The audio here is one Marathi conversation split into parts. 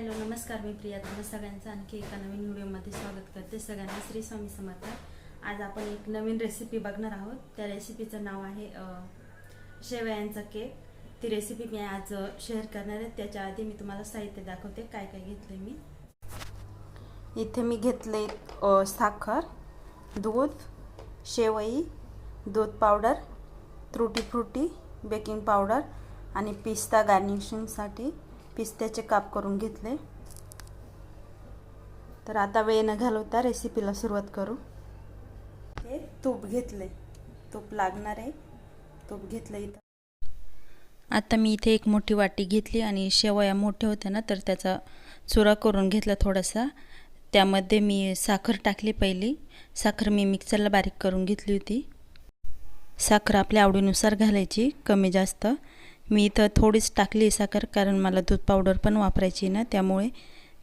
हॅलो नमस्कार मी प्रिया. तुम्हाला सगळ्यांचं आणखी एका नवीन व्हिडिओमध्ये स्वागत करते. सगळ्यांना श्री स्वामी समर्थ. आज आपण एक नवीन रेसिपी बघणार आहोत. त्या रेसिपीचं नाव आहे शेवयांचा केक. ती रेसिपी मी आज शेअर करणार आहे. त्याच्या आधी मी तुम्हाला साहित्य दाखवते. काय काय घेतलं मी. इथे मी घेतले साखर दूध शेवई दूध पावडर त्रुटी फ्रुटी बेकिंग पावडर आणि पिस्ता गार्निशिंगसाठी पिस्त्याचे काप करून घेतले. तर आता वेळ न घालवता रेसिपीला सुरुवात करू. हे तूप घेतले तूप लागणार आहे. तूप घेतलं इथं. आता मी इथे एक मोठी वाटी घेतली आणि शेवया मोठ्या होत्या ना तर त्याचा चुरा करून घेतला थोडासा. त्यामध्ये मी साखर टाकली पहिली. साखर मी मिक्सरला बारीक करून घेतली होती. साखर आपल्या आवडीनुसार घालायची कमी जास्त. मी इथं थोडीच टाकली साखर कारण मला दूध पावडर पण वापरायची ना त्यामुळे.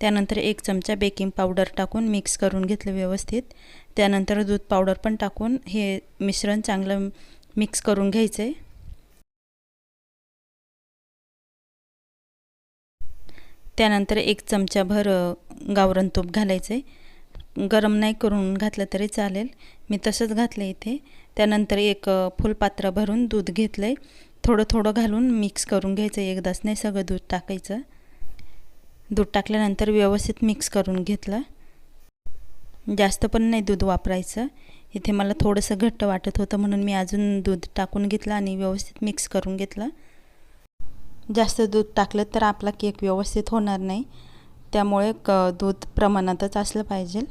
त्यानंतर एक चमचा बेकिंग पावडर टाकून मिक्स करून घेतलं व्यवस्थित. त्यानंतर दूध पावडर पण टाकून हे मिश्रण चांगलं मिक्स करून घ्यायचं. आहे त्यानंतर एक चमचाभर गावरण तूप घालायचं. आहे गरम नाही करून घातलं तरी चालेल. मी तसंच घातलं इथे. त्यानंतर एक फुलपात्र भरून दूध घेतलं आहे थोडं थोडं घालून मिक्स करून घ्यायचं. एकदाच नाही सगळं दूध टाकायचं. दूध टाकल्यानंतर व्यवस्थित मिक्स करून घेतलं. जास्त पण नाही दूध वापरायचं. इथे मला थोडंसं घट्ट वाटत होतं म्हणून मी अजून दूध टाकून घेतलं आणि व्यवस्थित मिक्स करून घेतलं. जास्त दूध टाकलं तर आपला केक व्यवस्थित होणार नाही. त्यामुळे क दूध प्रमाणातच असलं पाहिजे.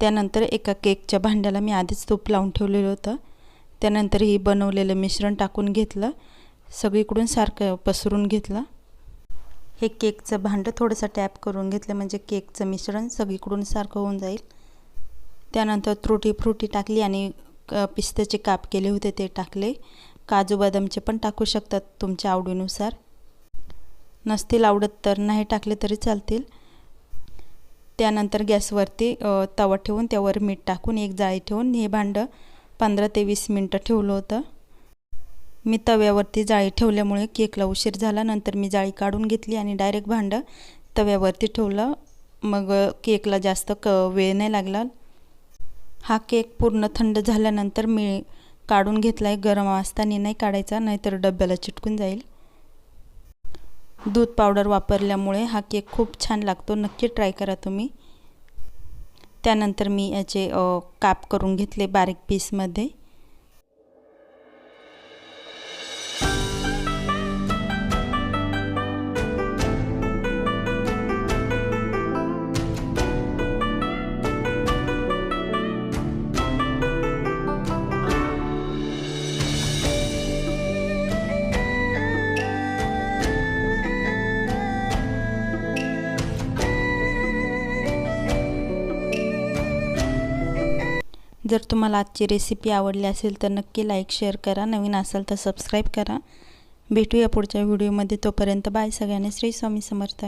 त्यानंतर एका केकच्या भांड्याला मी आधीच तूप लावून ठेवलेलं होतं. त्यानंतर ही बनवलेलं मिश्रण टाकून घेतलं. सगळीकडून सारखं पसरून घेतलं. हे केकचं भांडं थोडंसं टॅप करून घेतलं म्हणजे केकचं मिश्रण सगळीकडून सारखं होऊन जाईल. त्यानंतर त्रुटी फ्रुटी टाकली आणि क- पिस्त्याचे काप केले होते ते टाकले. काजू बदामचे पण टाकू शकतात तुमच्या आवडीनुसार. नसतील आवडत तर नाही टाकले तरी चालतील. त्यानंतर गॅसवरती तवा ठेवून त्यावर मीठ टाकून एक जाळी ठेवून हे भांडं पंधरा ते वीस मिनटं ठेवलं होतं. मी तव्यावरती जाळी ठेवल्यामुळे केकला उशीर झाला. नंतर मी जाळी काढून घेतली आणि डायरेक्ट भांडं तव्यावरती ठेवलं. मग केकला जास्त क वेळ नाही लागला. हा केक पूर्ण थंड झाल्यानंतर मी काढून घेतला आहे गरम असताना नाही काढायचा नाहीतर डब्याला चिटकून जाईल. दूध पावडर वापरल्यामुळे हा केक खूप छान लागतो. नक्की ट्राय करा तुम्ही. त्यानंतर मी याचे काप करून घेतले बारीक पीसमध्ये जर तुम्हाला आजची रेसिपी आवडली असेल तर नक्की लाईक शेअर करा. नवीन असाल तर सबस्क्राईब करा. भेटूया पुढच्या व्हिडिओमध्ये तोपर्यंत बाय सगळ्यांनी. श्री स्वामी समर्थ.